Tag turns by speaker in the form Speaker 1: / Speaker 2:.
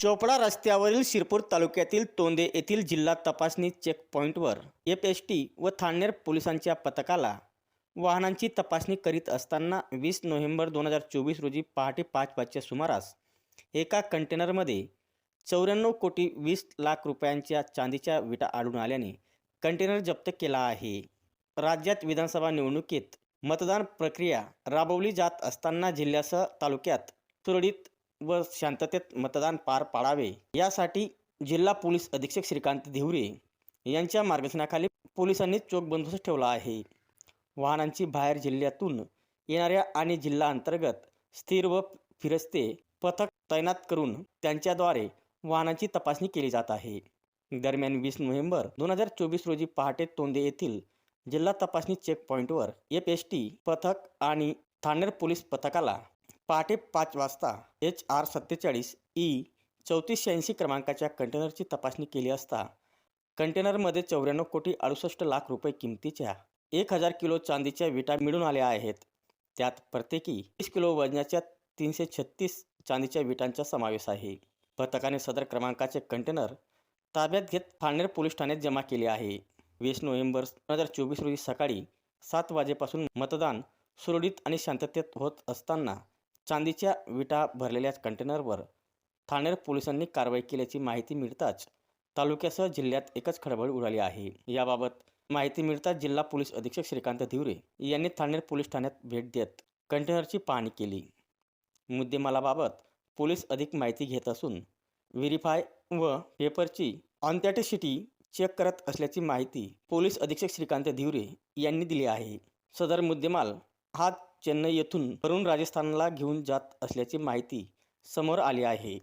Speaker 1: चोपडा रस्त्यावरील शिरपूर तालुक्यातील तोंदे येथील जिल्हा तपासणी चेक पॉईंटवर एफ एस टी व ठाणेर पोलिसांच्या पथकाला वाहनांची तपासणी करीत असताना वीस नोव्हेंबर दोन हजार चोवीस रोजी पहाटे पाच वाजच्या सुमारास एका कंटेनरमध्ये चौऱ्याण्णव कोटी वीस लाख रुपयांच्या चांदीच्या विटा आढळून आल्याने कंटेनर जप्त केला आहे. राज्यात विधानसभा निवडणुकीत मतदान प्रक्रिया राबवली जात असताना जिल्ह्यासह तालुक्यात सुरळीत व शांततेत मतदान पार पाडावे. यासाठी जिल्हा पोलीस अधीक्षक श्रीकांत धिवरे यांच्या मार्गदर्शनाखाली पोलिसांनी चोख बंदोबस्त ठेवला आहे. वाहनांची बाहेर जिल्ह्यातून येणाऱ्या आणि जिल्हा अंतर्गत स्थिर व फिरस्ते पथक तैनात करून त्यांच्याद्वारे वाहनांची तपासणी केली जात आहे. दरम्यान वीस नोव्हेंबर दोन हजार चोवीस रोजी पहाटे तोंदे येथील जिल्हा तपासणी चेक पॉईंटवर एफ एस टी पथक आणि ठाणेर पोलीस पथकाला पहाटे पाच वाजता एच आर सत्तेचाळीस ई चौतीस शहाऐंशी क्रमांकाच्या कंटेनरची तपासणी केली असता कंटेनरमध्ये चौऱ्याण्णव कोटी अडुसष्ट लाख रुपये किमतीच्या एक हजार किलो चांदीच्या विटा मिळून आल्या आहेत. त्यात प्रत्येकी तीस किलो वजनाच्या तीनशे छत्तीस चांदीच्या विटांचा समावेश आहे. पथकाने सदर क्रमांकाचे कंटेनर ताब्यात घेत फाळनेर पोलीस ठाण्यात जमा केले आहे. वीस नोव्हेंबर दोन हजार चोवीस रोजी सकाळी सात वाजेपासून मतदान सुरळीत आणि शांततेत होत असताना चांदीच्या विटा भरलेल्या कंटेनरवर ठाणेर पोलिसांनी कारवाई केल्याची माहिती मिळताच तालुक्यासह जिल्ह्यात एकच खळबळ उडाली आहे. याबाबत माहिती मिळताच जिल्हा पोलीस अधीक्षक श्रीकांत धिवरे यांनी ठाणेर पोलीस ठाण्यात भेट देत कंटेनरची पाहणी केली. मुद्देमालाबाबत पोलीस अधिक माहिती घेत असून व्हेरीफाय व पेपरची ऑनटॅटिसिटी चेक करत असल्याची माहिती पोलीस अधीक्षक श्रीकांत धिवरे यांनी दिली आहे. सदर मुद्देमाल हा चेन्नई येथून वरून राजस्थानला घेऊन जात असल्याची माहिती समोर आली आहे.